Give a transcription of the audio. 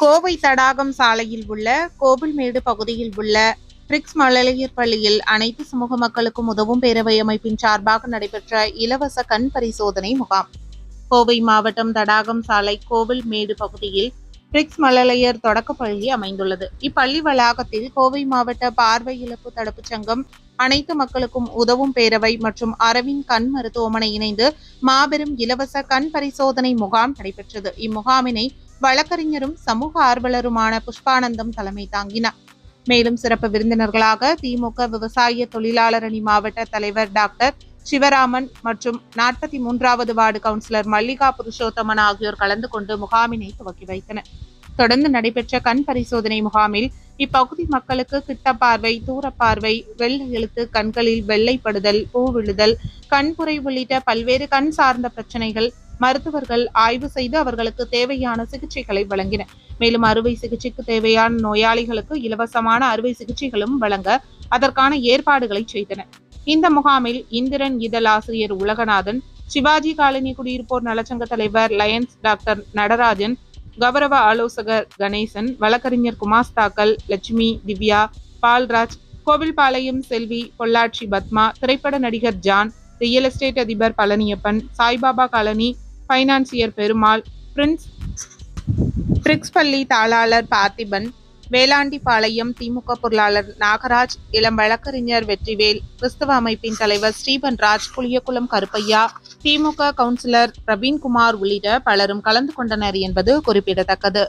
கோவை தடாகம் சாலையில் உள்ள கோவில்மேடு பகுதியில் உள்ள பிரிக்ஸ் மழலையர் பள்ளியில் அனைத்து சமூக மக்களுக்கும் உதவும் பேரவை அமைப்பின் சார்பாக நடைபெற்ற இலவச கண் பரிசோதனை முகாம். கோவை மாவட்டம் தடாகம் சாலை கோவில்மேடு பகுதியில் பிரிக்ஸ் மழலையர் தொடக்கப் பள்ளி அமைந்துள்ளது. இப்பள்ளி வளாகத்தில் கோவை மாவட்ட பார்வை இழப்பு தடுப்புச் சங்கம் அனைத்து மக்களுக்கும் உதவும் பேரவை மற்றும் அரவிந்த் கண் மருத்துவமனை இணைந்து மாபெரும் இலவச கண் பரிசோதனை முகாம் நடைபெற்றது. இம்முகாமினை வழக்கறிஞரும் சமூக ஆர்வலருமான புஷ்பானந்தம் தலைமை தாங்கினார். மேலும் சிறப்பு விருந்தினர்களாக திமுக விவசாய தொழிலாளர் அணி மாவட்ட தலைவர் டாக்டர் சிவராமன் மற்றும் நாற்பத்தி மூன்றாவது வார்டு கவுன்சிலர் மல்லிகா புருஷோத்தமன் ஆகியோர் கலந்து கொண்டு முகாமினை துவக்கி வைத்தனர். தொடர்ந்து நடைபெற்ற கண் பரிசோதனை முகாமில் இப்பகுதி மக்களுக்கு கிட்ட பார்வை தூரப்பார்வை வெள்ளை எழுத்து கண்களில் வெள்ளைப்படுதல் பூ விழுதல் கண்புரை உள்ளிட்ட பல்வேறு கண் சார்ந்த பிரச்சனைகள் மருத்துவர்கள் ஆய்வு செய்து அவர்களுக்கு தேவையான சிகிச்சைகளை வழங்கினர் மேலும் அறுவை சிகிச்சைக்கு தேவையான நோயாளிகளுக்கு இலவசமான அறுவை சிகிச்சைகளும் வழங்க அதற்கான ஏற்பாடுகளை செய்தனர் இந்த முகாமில் இந்திரன் இதழ் ஆசிரியர் உலகநாதன் சிவாஜி காலனி குடியிருப்போர் நலச்சங்க தலைவர் லயன்ஸ் டாக்டர் நடராஜன் கௌரவ ஆலோசகர் கணேசன் வழக்கறிஞர் குமாஸ்தாக்கல் லட்சுமி திவ்யா பால்ராஜ் கோவில்பாளையம் செல்வி பொள்ளாச்சி பத்மா திரைப்பட நடிகர் ஜான் ரியல் எஸ்டேட் அதிபர் Palaniappan Saibaba colony financier Perumal Prince Bricks பள்ளி தாளாளர் பார்த்திபன் வேளாண்டிபாளையம் திமுக பொருளாளர் நாகராஜ் இளம் வழக்கறிஞர் வெற்றிவேல் கிறிஸ்தவ அமைப்பின் தலைவர் ஸ்ரீபன் ராஜ் புளியகுளம் கருப்பையா திமுக கவுன்சிலர் பிரவீன்குமார் உள்ளிட்ட பலரும் கலந்து கொண்டனர் என்பது குறிப்பிடத்தக்கது.